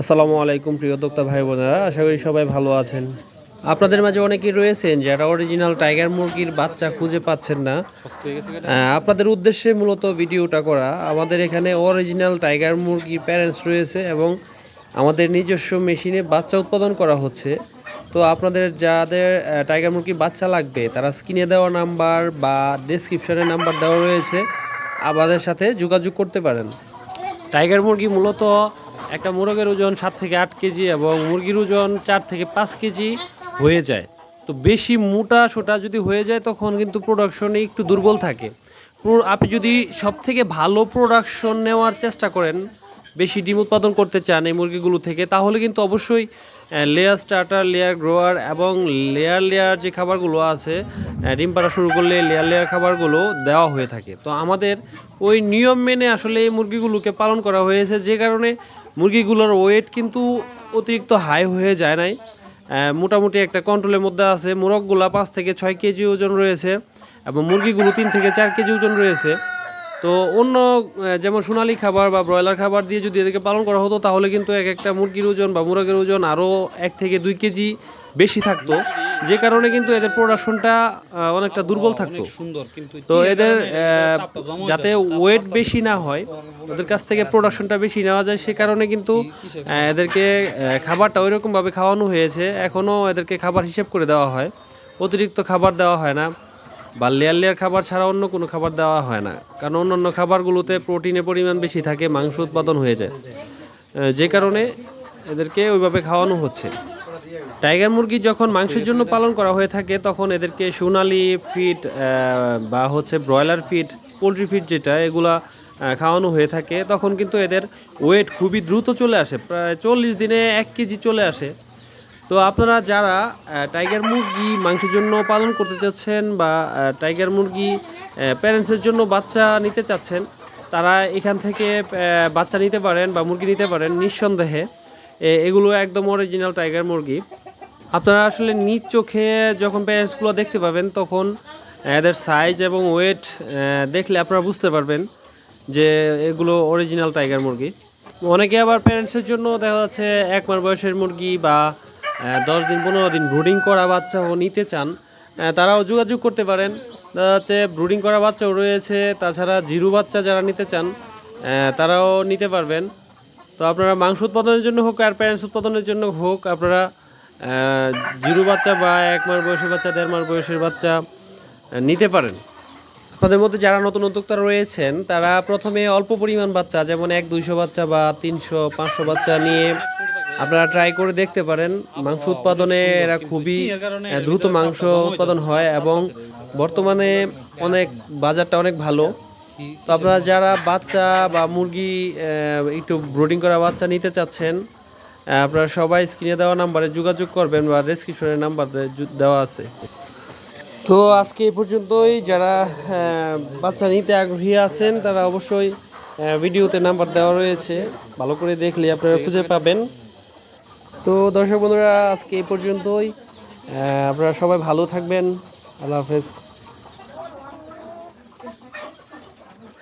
আসসালামু আলাইকুম প্রিয় দোক্তা ভাই বোনেরা আশা করি সবাই ভালো আছেন। আপনাদের মাঝে অনেকেই রয়েছেন যারা অরিজিনাল টাইগার মুরগির বাচ্চা খুঁজে পাচ্ছেন না। আপনাদের উদ্দেশ্যে মূলত ভিডিওটা করা আমাদের এখানে অরিজিনাল টাইগার মুরগির প্যারেন্টস রয়েছে এবং আমাদের নিজস্ব মেশিনে বাচ্চা উৎপাদন করা হচ্ছে। তো আপনাদের যাদের টাইগার মুরগির বাচ্চা লাগবে তারা স্ক্রিনে দেওয়া নাম্বার বা ডেসক্রিপশনে নাম্বার দেওয়া রয়েছে। আমাদের সাথে যোগাযোগ করতে পারেন। টাইগার মুরগি মূলত একটা মোরগের ওজন সাত থেকে আট কেজি এবং মুরগির ওজন চার থেকে পাঁচ কেজি হয়ে যায়। তো বেশি মোটা সোটা যদি হয়ে যায়, তখন কিন্তু প্রোডাকশনে একটু দুর্বল থাকে। আপনি যদি সব থেকে ভালো প্রোডাকশন নেওয়ার চেষ্টা করেন, বেশি ডিম উৎপাদন করতে চান এই মুরগিগুলো থেকে, তাহলে কিন্তু অবশ্যই লেয়ার স্টার্টার লেয়ার গ্রোয়ার এবং লেয়ার লেয়ার যে খাবারগুলো আছে ডিম পাড়া শুরু করলে লেয়ার লেয়ার খাবারগুলো দেওয়া হয়ে থাকে। তো আমাদের ওই নিয়ম মেনে আসলে এই মুরগিগুলোকে পালন করা হয়েছে, যে কারণে মুরগিগুলোর ওয়েট কিন্তু অতিরিক্ত হাই হয়ে যায় নাই। মোটামুটি একটা কন্ট্রোলের মধ্যে আছে। মোরগগুলা পাঁচ থেকে ছয় কেজি ওজন রয়েছে এবং মুরগিগুলো তিন থেকে চার কেজি ওজন রয়েছে। তো অন্য যেমন সোনালি খাবার বা ব্রয়লার খাবার দিয়ে যদি এদেরকে পালন করা হতো, তাহলে কিন্তু এক একটা মুরগির ওজন বা মুরগের ওজন আরও এক থেকে দুই কেজি বেশি থাকতো। যে কারণে কিন্তু এদের প্রোডাকশনটা অনেকটা দুর্বল থাকতো। তো এদের যাতে ওয়েট বেশি না হয় ওদের কাছ থেকে প্রোডাকশনটা বেশি নেওয়া যায়। সে কারণে কিন্তু এদেরকে খাবারটা ওই রকমভাবে খাওয়ানো হয়েছে। এখনও এদেরকে খাবার হিসেব করে দেওয়া হয়। অতিরিক্ত খাবার দেওয়া হয় না বা লেয়ার লেয়ার খাবার ছাড়া অন্য কোনো খাবার দেওয়া হয় না। কারণ অন্যান্য খাবারগুলোতে প্রোটিনের পরিমাণ বেশি থাকে মাংস উৎপাদন হয়ে যায়। যে কারণে এদেরকে ওইভাবে খাওয়ানো হচ্ছে। টাইগার মুরগি যখন মাংসের জন্য পালন করা হয়ে থাকে, তখন এদেরকে সোনালি ফিট বা হচ্ছে ব্রয়লার ফিট, পোলট্রি ফিট যেটা, এগুলা খাওয়ানো হয়ে থাকে। তখন কিন্তু এদের ওয়েট খুবই দ্রুত চলে আসে। প্রায় চল্লিশ দিনে এক কেজি চলে আসে। তো আপনারা যারা টাইগার মুরগি মাংসের জন্য পালন করতে চাচ্ছেন বা টাইগার মুরগি প্যারেন্টসের জন্য বাচ্চা নিতে চাচ্ছেন, তারা এখান থেকে বাচ্চা নিতে পারেন বা মুরগি নিতে পারেন নিঃসন্দেহে। এগুলো একদম অরিজিনাল টাইগার মুরগি। আপনারা আসলে নিজ চোখে যখন প্যারেন্টসগুলো দেখতে পাবেন, তখন এদের সাইজ এবং ওয়েট দেখলে আপনারা বুঝতে পারবেন যে এগুলো অরিজিনাল টাইগার মুরগি। অনেকে আবার প্যারেন্টসের জন্য দেখা যাচ্ছে এক মাস বয়সের মুরগি বা দশ দিন, পনেরো দিন ব্রুডিং করা বাচ্চাও নিতে চান। তারাও যোগাযোগ করতে পারেন। দেখা যাচ্ছে ব্রুডিং করা বাচ্চাও রয়েছে। তাছাড়া জিরু বাচ্চা যারা নিতে চান তারাও নিতে পারবেন। তো আপনারা মাংস উৎপাদনের জন্য হোক আর প্যারেন্টস উৎপাদনের জন্য হোক, আপনারা জিরো বাচ্চা বা এক মাস বয়সের বাচ্চা, দেড় মাস বয়সের বাচ্চা নিতে পারেন। আপনাদের মধ্যে যারা নতুন উদ্যোক্তা রয়েছেন, তারা প্রথমে অল্প পরিমাণ বাচ্চা, যেমন এক দুইশো বাচ্চা বা তিনশো, পাঁচশো বাচ্চা নিয়ে আপনারা ট্রাই করে দেখতে পারেন। মাংস উৎপাদনে এরা খুবই দ্রুত মাংস উৎপাদন হয় এবং বর্তমানে অনেক বাজারটা অনেক ভালো। তো আপনারা যারা বাচ্চা বা মুরগি একটু ব্রোডিং করা বাচ্চা নিতে চাচ্ছেন আপনারা সবাই স্ক্রিনে দেওয়া নাম্বারে যোগাযোগ করবেন বা ডেসক্রিপশনের নাম্বার দেওয়া আছে। তো আজকে এই পর্যন্তই। যারা বাচ্চা নিতে আগ্রহী আছেন, তারা অবশ্যই ভিডিওতে নাম্বার দেওয়া রয়েছে। ভালো করে দেখলে আপনারা খুঁজে পাবেন। তো দর্শক বন্ধুরা, আজকে এই পর্যন্তই। আপনারা সবাই ভালো থাকবেন। আল্লাহ হাফেজ।